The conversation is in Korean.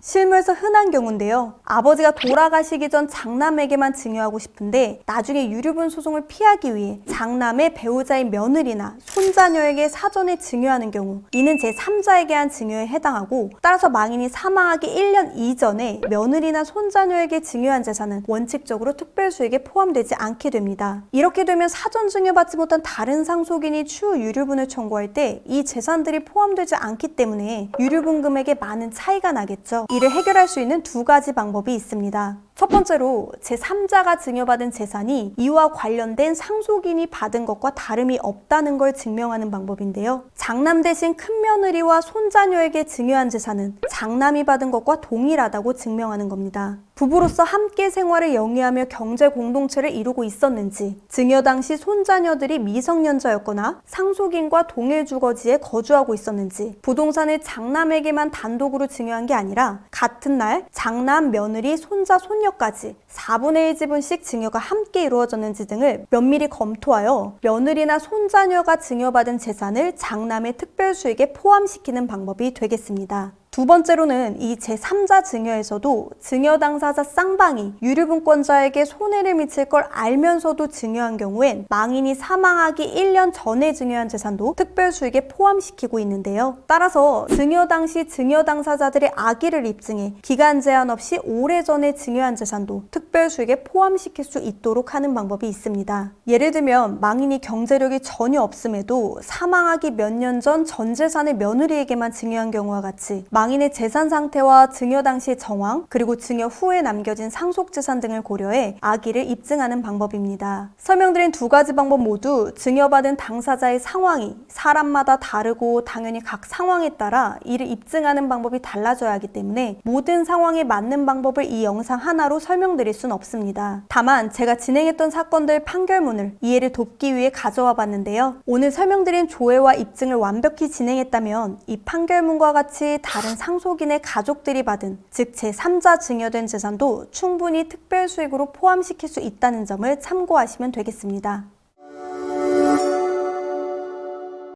실무에서 흔한 경우인데요. 아버지가 돌아가시기 전 장남에게만 증여하고 싶은데 나중에 유류분 소송을 피하기 위해 장남의 배우자인 며느리나 손자녀에게 사전에 증여하는 경우 이는 제3자에게 한 증여에 해당하고 따라서 망인이 사망하기 1년 이전에 며느리나 손자녀에게 증여한 재산은 원칙적으로 특별수익에 포함되지 않게 됩니다. 이렇게 되면 사전 증여받지 못한 다른 상속인이 추후 유류분을 청구할 때 이 재산들이 포함되지 않기 때문에 유류분 금액에 많은 차이가 나겠죠. 이를 해결할 수 있는 두 가지 방법이 있습니다. 첫 번째로 제3자가 증여받은 재산이 이와 관련된 상속인이 받은 것과 다름이 없다는 걸 증명하는 방법인데요. 장남 대신 큰며느리와 손자녀에게 증여한 재산은 장남이 받은 것과 동일하다고 증명하는 겁니다. 부부로서 함께 생활을 영위하며 경제 공동체를 이루고 있었는지, 증여 당시 손자녀들이 미성년자였거나 상속인과 동일 주거지에 거주하고 있었는지, 부동산을 장남에게만 단독으로 증여한 게 아니라 같은 날 장남, 며느리, 손자, 손녀까지 4분의 1 지분씩 증여가 함께 이루어졌는지 등을 면밀히 검토하여 며느리나 손자녀가 증여받은 재산을 장남의 특별수익에 포함시키는 방법이 되겠습니다. 두 번째로는 이 제3자 증여에서도 증여 당사자 쌍방이 유류분권자에게 손해를 미칠 걸 알면서도 증여한 경우엔 망인이 사망하기 1년 전에 증여한 재산도 특별 수익에 포함시키고 있는데요. 따라서 증여 당시 증여 당사자들의 악의를 입증해 기간 제한 없이 오래전에 증여한 재산도 특별 수익에 포함시킬 수 있도록 하는 방법이 있습니다. 예를 들면 망인이 경제력이 전혀 없음에도 사망하기 몇 년 전 전 재산을 며느리에게만 증여한 경우와 같이 망인의 재산 상태와 증여 당시의 정황, 그리고 증여 후에 남겨진 상속 재산 등을 고려해 악의를 입증하는 방법입니다. 설명드린 두 가지 방법 모두 증여받은 당사자의 상황이 사람마다 다르고 당연히 각 상황에 따라 이를 입증하는 방법이 달라져야 하기 때문에 모든 상황에 맞는 방법을 이 영상 하나로 설명드릴 순 없습니다. 다만 제가 진행했던 사건들 판결문을 이해를 돕기 위해 가져와 봤는데요. 오늘 설명드린 조회와 입증을 완벽히 진행했다면 이 판결문과 같이 다른 상속인의 가족들이 받은 즉 제3자 증여된 재산도 충분히 특별 수익으로 포함시킬 수 있다는 점을 참고하시면 되겠습니다.